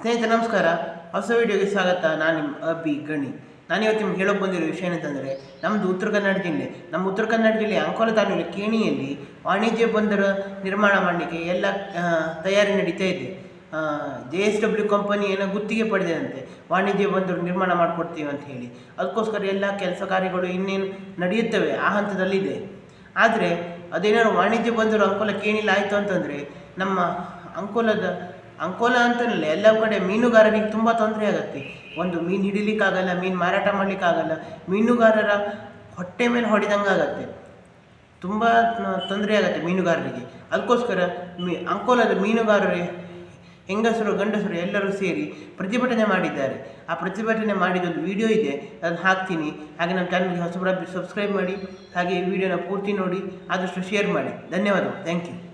ಸ್ನೇಹಿತರೆ, ನಮಸ್ಕಾರ. ಹೊಸ ವಿಡಿಯೋಗೆ ಸ್ವಾಗತ. ನಾನು ನಿಮ್ಮ ಅಬ್ಬಿ ಗಣಿ. ನಾನು ಇವತ್ತು ನಿಮ್ಗೆ ಹೇಳೋಕೆ ಬಂದಿರೋ ವಿಷಯ ಏನಂತಂದರೆ ನಮ್ಮದು ಉತ್ತರ ಕನ್ನಡ ಜಿಲ್ಲೆ. ನಮ್ಮ ಉತ್ತರ ಕನ್ನಡ ಜಿಲ್ಲೆ ಅಂಕೋಲ ತಾಲೂಕಿನ ಕೇಣಿಯಲ್ಲಿ ವಾಣಿಜ್ಯ ಬಂದರು ನಿರ್ಮಾಣ ಮಾಡಲಿಕ್ಕೆ ಎಲ್ಲ ತಯಾರಿ ನಡೀತಾ ಇದೆ. ಜೆ ಎಸ್ ಡಬ್ಲ್ಯೂ ಕಂಪನಿ ಏನೋ ಗುತ್ತಿಗೆ ಪಡೆದಂತೆ ವಾಣಿಜ್ಯ ಬಂದರು ನಿರ್ಮಾಣ ಮಾಡಿಕೊಡ್ತೀವಿ ಅಂತ ಹೇಳಿ. ಅದಕ್ಕೋಸ್ಕರ ಎಲ್ಲ ಕೆಲಸ ಕಾರ್ಯಗಳು ಇನ್ನೇನು ನಡೆಯುತ್ತವೆ ಆ ಹಂತದಲ್ಲಿದೆ. ಆದರೆ, ಅದೇನಾದ್ರು ವಾಣಿಜ್ಯ ಬಂದರು ಅಂಕೋಲ ಕೇಣಿಲಿ ಆಯಿತು ಅಂತಂದರೆ, ನಮ್ಮ ಅಂಕೋಲದ ಅಂಕೋಲ ಅಂತಲ್ಲ ಎಲ್ಲ ಕಡೆ ಮೀನುಗಾರರಿಗೆ ತುಂಬ ತೊಂದರೆ ಆಗುತ್ತೆ. ಒಂದು ಮೀನು ಹಿಡಿಲಿಕ್ಕಾಗಲ್ಲ, ಮೀನು ಮಾರಾಟ ಮಾಡಲಿಕ್ಕಾಗಲ್ಲ, ಮೀನುಗಾರರ ಹೊಟ್ಟೆ ಮೇಲೆ ಹೊಡೆದಂಗೆ ಆಗತ್ತೆ. ತುಂಬ ತೊಂದರೆ ಆಗುತ್ತೆ ಮೀನುಗಾರರಿಗೆ. ಅದಕ್ಕೋಸ್ಕರ ಮೀ, ಅಂಕೋಲದ ಮೀನುಗಾರರೇ, ಹೆಂಗಸರು, ಗಂಡಸರು ಎಲ್ಲರೂ ಸೇರಿ ಪ್ರತಿಭಟನೆ ಮಾಡಿದ್ದಾರೆ. ಆ ಪ್ರತಿಭಟನೆ ಮಾಡಿದೊಂದು ವಿಡಿಯೋ ಇದೆ ಅದನ್ನು ಹಾಕ್ತೀನಿ. ಹಾಗೆ ನಮ್ಮ ಚಾನಲ್ಗೆ ಹೊಸಬರ ಸಬ್ಸ್ಕ್ರೈಬ್ ಮಾಡಿ, ಹಾಗೆ ಈ ವಿಡಿಯೋನ ಪೂರ್ತಿ ನೋಡಿ, ಆದಷ್ಟು ಶೇರ್ ಮಾಡಿ. ಧನ್ಯವಾದಗಳು. Thank you